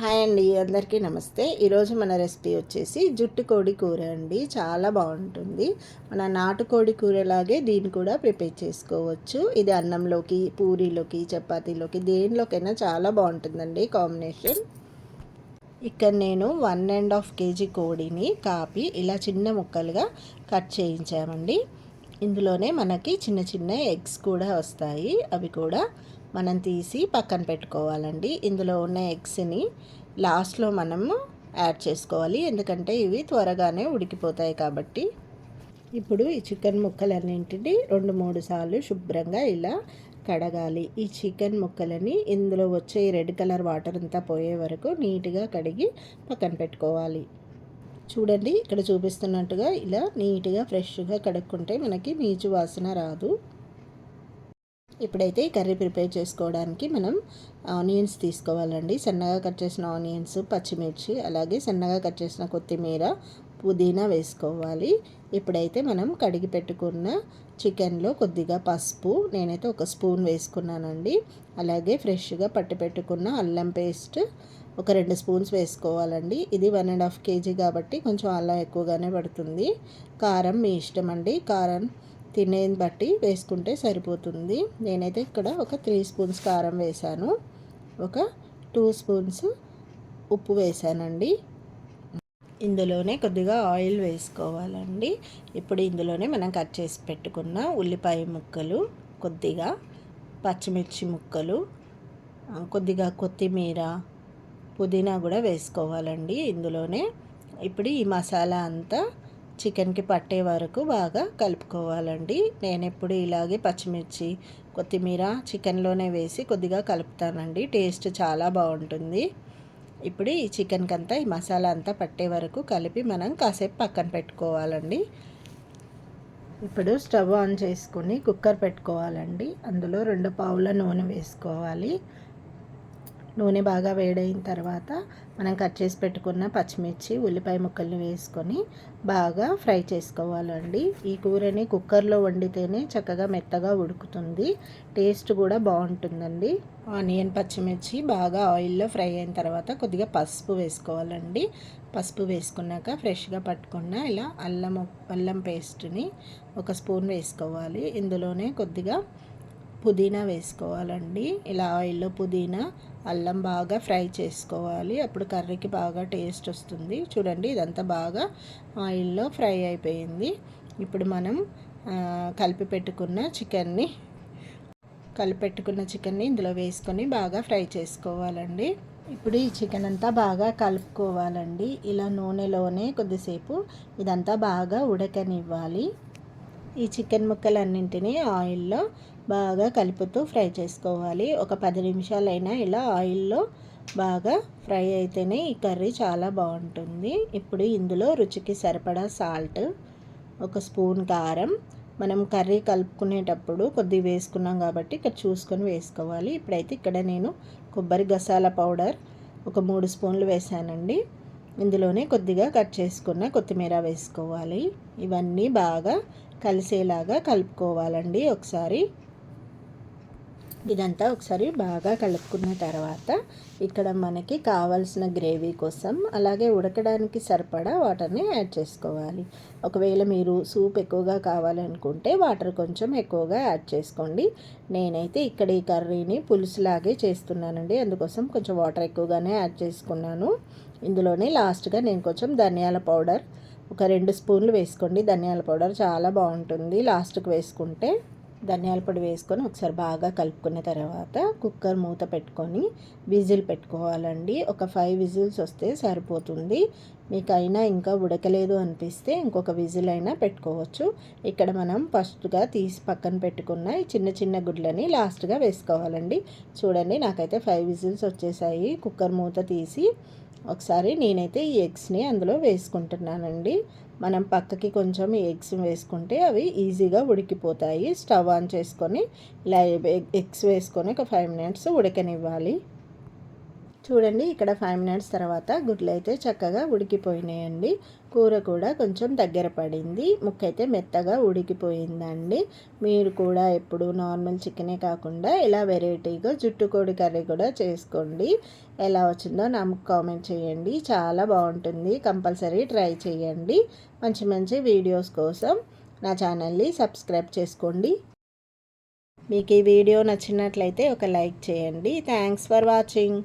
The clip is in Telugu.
హాయ్ అండి అందరికీ నమస్తే. ఈరోజు మన రెసిపీ వచ్చేసి జుట్టు కోడి కూర అండి. చాలా బాగుంటుంది. మన నాటుకోడి కూరలాగే దీన్ని కూడా ప్రిపేర్ చేసుకోవచ్చు. ఇది అన్నంలోకి పూరీలోకి చపాతీలోకి దేనిలోకైనా చాలా బాగుంటుందండి కాంబినేషన్. ఇక్కడ నేను వన్ అండ్ హాఫ్ కేజీ కోడిని కాపి ఇలా చిన్న ముక్కలుగా కట్ చేయించామండి. ఇందులోనే మనకి చిన్న చిన్న ఎగ్స్ కూడా వస్తాయి. అవి కూడా మనం తీసి పక్కన పెట్టుకోవాలండి. ఇందులో ఉన్న ఎగ్స్ని లాస్ట్లో మనము యాడ్ చేసుకోవాలి. ఎందుకంటే ఇవి త్వరగానే ఉడికిపోతాయి కాబట్టి. ఇప్పుడు ఈ చికెన్ ముక్కలన్నింటినీ రెండు మూడు సార్లు శుభ్రంగా ఇలా కడగాలి. ఈ చికెన్ ముక్కలని ఇందులో వచ్చే రెడ్ కలర్ వాటర్ అంతా పోయే వరకు నీట్గా కడిగి పక్కన పెట్టుకోవాలి. చూడండి ఇక్కడ చూపిస్తున్నట్టుగా ఇలా నీట్గా ఫ్రెష్గా కడుక్కుంటే మనకి నీచు వాసన రాదు. ఇప్పుడైతే కర్రీ ప్రిపేర్ చేసుకోవడానికి మనం ఆనియన్స్ తీసుకోవాలండి. సన్నగా కట్ చేసిన ఆనియన్స్ పచ్చిమిర్చి అలాగే సన్నగా కట్ చేసిన కొత్తిమీర పుదీనా వేసుకోవాలి. ఇప్పుడైతే మనం కడిగి పెట్టుకున్న చికెన్లో కొద్దిగా పసుపు నేనైతే ఒక స్పూన్ వేసుకున్నానండి. అలాగే ఫ్రెష్గా పట్టి పెట్టుకున్న అల్లం పేస్ట్ ఒక రెండు స్పూన్స్ వేసుకోవాలండి. ఇది వన్ అండ్ హాఫ్ కేజీ కాబట్టి కొంచెం అల్లం ఎక్కువగానే పడుతుంది. కారం మీ ఇష్టం అండి కారం తినేది బట్టి వేసుకుంటే సరిపోతుంది. నేనైతే ఇక్కడ ఒక త్రీ స్పూన్స్ కారం వేసాను ఒక టూ స్పూన్స్ ఉప్పు వేసానండి ఇందులోనే కొద్దిగా ఆయిల్ వేసుకోవాలండి. ఇప్పుడు ఇందులోనే మనం కట్ చేసి పెట్టుకున్న ఉల్లిపాయ ముక్కలు కొద్దిగా పచ్చిమిర్చి ముక్కలు కొద్దిగా కొత్తిమీర పుదీనా కూడా వేసుకోవాలండి ఇందులోనే. ఇప్పుడు ఈ మసాలా అంతా చికెన్కి పట్టే వరకు బాగా కలుపుకోవాలండి. నేను ఎప్పుడు ఇలాగే పచ్చిమిర్చి కొత్తిమీర చికెన్లోనే వేసి కొద్దిగా కలుపుతానండి. టేస్ట్ చాలా బాగుంటుంది. ఇప్పుడు ఈ చికెన్కి అంతా ఈ మసాలా అంతా పట్టే వరకు కలిపి మనం కాసేపు పక్కన పెట్టుకోవాలండి. ఇప్పుడు స్టవ్ ఆన్ చేసుకుని కుక్కర్ పెట్టుకోవాలండి. అందులో రెండు పావుల నూనె వేసుకోవాలి. నూనె బాగా వేడైన తర్వాత మనం కట్ చేసి పెట్టుకున్న పచ్చిమిర్చి ఉల్లిపాయ ముక్కల్ని వేసుకొని బాగా ఫ్రై చేసుకోవాలండి. ఈ కూరని కుక్కర్లో వండితేనే చక్కగా మెత్తగా ఉడుకుతుంది. టేస్ట్ కూడా బాగుంటుందండి. ఆనియన్ పచ్చిమిర్చి బాగా ఆయిల్లో ఫ్రై అయిన తర్వాత కొద్దిగా పసుపు వేసుకోవాలండి. పసుపు వేసుకున్నాక ఫ్రెష్గా పట్టుకున్న ఇలా అల్లం అల్లం పేస్ట్ని ఒక స్పూన్ వేసుకోవాలి. ఇందులోనే కొద్దిగా పుదీనా వేసుకోవాలండి. ఇలా ఆయిల్లో పుదీనా అల్లం బాగా ఫ్రై చేసుకోవాలి. అప్పుడు కర్రీకి బాగా టేస్ట్ వస్తుంది. చూడండి ఇదంతా బాగా ఆయిల్లో ఫ్రై అయిపోయింది. ఇప్పుడు మనం కలిపి పెట్టుకున్న చికెన్ని కలిపెట్టుకున్న చికెన్ని ఇందులో వేసుకొని బాగా ఫ్రై చేసుకోవాలండి. ఇప్పుడు ఈ చికెన్ అంతా బాగా కలుపుకోవాలండి. ఇలా నూనెలోనే కొద్దిసేపు ఇదంతా బాగా ఉడకనివ్వాలి. ఈ చికెన్ ముక్కలన్నింటినీ ఆయిల్లో బాగా కలుపుతూ ఫ్రై చేసుకోవాలి. ఒక పది నిమిషాలైనా ఇలా ఆయిల్లో బాగా ఫ్రై అయితేనే ఈ కర్రీ చాలా బాగుంటుంది. ఇప్పుడు ఇందులో రుచికి సరిపడా సాల్ట్ ఒక స్పూన్ కారం. మనం కర్రీ కలుపుకునేటప్పుడు కొద్దిగా వేసుకున్నాం కాబట్టి ఇక్కడ చూసుకొని వేసుకోవాలి. ఇప్పుడైతే ఇక్కడ నేను కొబ్బరి గసాల పౌడర్ ఒక మూడు స్పూన్లు వేసానండి. ఇందులోనే కొద్దిగా కట్ చేసుకున్న కొత్తిమీర వేసుకోవాలి. ఇవన్నీ బాగా కలిసేలాగా కలుపుకోవాలండి ఒకసారి. ఇదంతా ఒకసారి బాగా కలుపుకున్న తర్వాత ఇక్కడ మనకి కావాల్సిన గ్రేవీ కోసం అలాగే ఉడకడానికి సరిపడా వాటర్ని యాడ్ చేసుకోవాలి. ఒకవేళ మీరు సూప్ ఎక్కువగా కావాలనుకుంటే వాటర్ కొంచెం ఎక్కువగా యాడ్ చేసుకోండి. నేనైతే ఇక్కడ ఈ కర్రీని పులుసులాగే చేస్తున్నానండి. అందుకోసం కొంచెం వాటర్ ఎక్కువగానే యాడ్ చేసుకున్నాను. ఇందులోనే లాస్ట్గా నేను కొంచెం ధనియాల పౌడర్ ఒక రెండు స్పూన్లు వేసుకోండి. ధనియాల పౌడర్ చాలా బాగుంటుంది. లాస్ట్కి వేసుకుంటే ధనియాల పొడి వేసుకొని ఒకసారి బాగా కలుపుకున్న తర్వాత కుక్కర్ మూత పెట్టుకొని విజిల్ పెట్టుకోవాలండి. ఒక ఫైవ్ విజిల్స్ వస్తే సరిపోతుంది. మీకు అయినా ఇంకా ఉడకలేదు అనిపిస్తే ఇంకొక విజిల్ అయినా పెట్టుకోవచ్చు. ఇక్కడ మనం ఫస్ట్గా తీసి పక్కన పెట్టుకున్న చిన్న చిన్న గుడ్లని లాస్ట్గా వేసుకోవాలండి. చూడండి నాకైతే ఫైవ్ విజిల్స్ వచ్చేసాయి. కుక్కర్ మూత తీసి ఒకసారి నేనైతే ఈ ఎగ్స్ని అందులో వేసుకుంటున్నానండి. మనం పక్కకి కొంచెం ఎగ్స్ వేసుకుంటే అవి ఈజీగా ఉడికిపోతాయి. స్టవ్ ఆన్ చేసుకొని ఇలా ఎగ్స్ వేసుకొని ఒక ఫైవ్ మినిట్స్ ఉడకనివ్వాలి. చూడండి ఇక్కడ ఫైవ్ మినిట్స్ తర్వాత గుడ్లు అయితే చక్కగా ఉడికిపోయినాయండి. కూర కూడా కొంచెం దగ్గర పడింది. ముక్క అయితే మెత్తగా ఉడికిపోయిందండి. మీరు కూడా ఎప్పుడు నార్మల్ చికెనే కాకుండా ఇలా వెరైటీగా జుట్టు కోడి కర్రీ కూడా చేసుకోండి. ఎలా వచ్చిందో నాకు కామెంట్ చేయండి. చాలా బాగుంటుంది. కంపల్సరీ ట్రై చేయండి. మంచి మంచి వీడియోస్ కోసం నా ఛానల్ని సబ్స్క్రైబ్ చేసుకోండి. మీకు ఈ వీడియో నచ్చినట్లయితే ఒక లైక్ చేయండి. Thanks for watching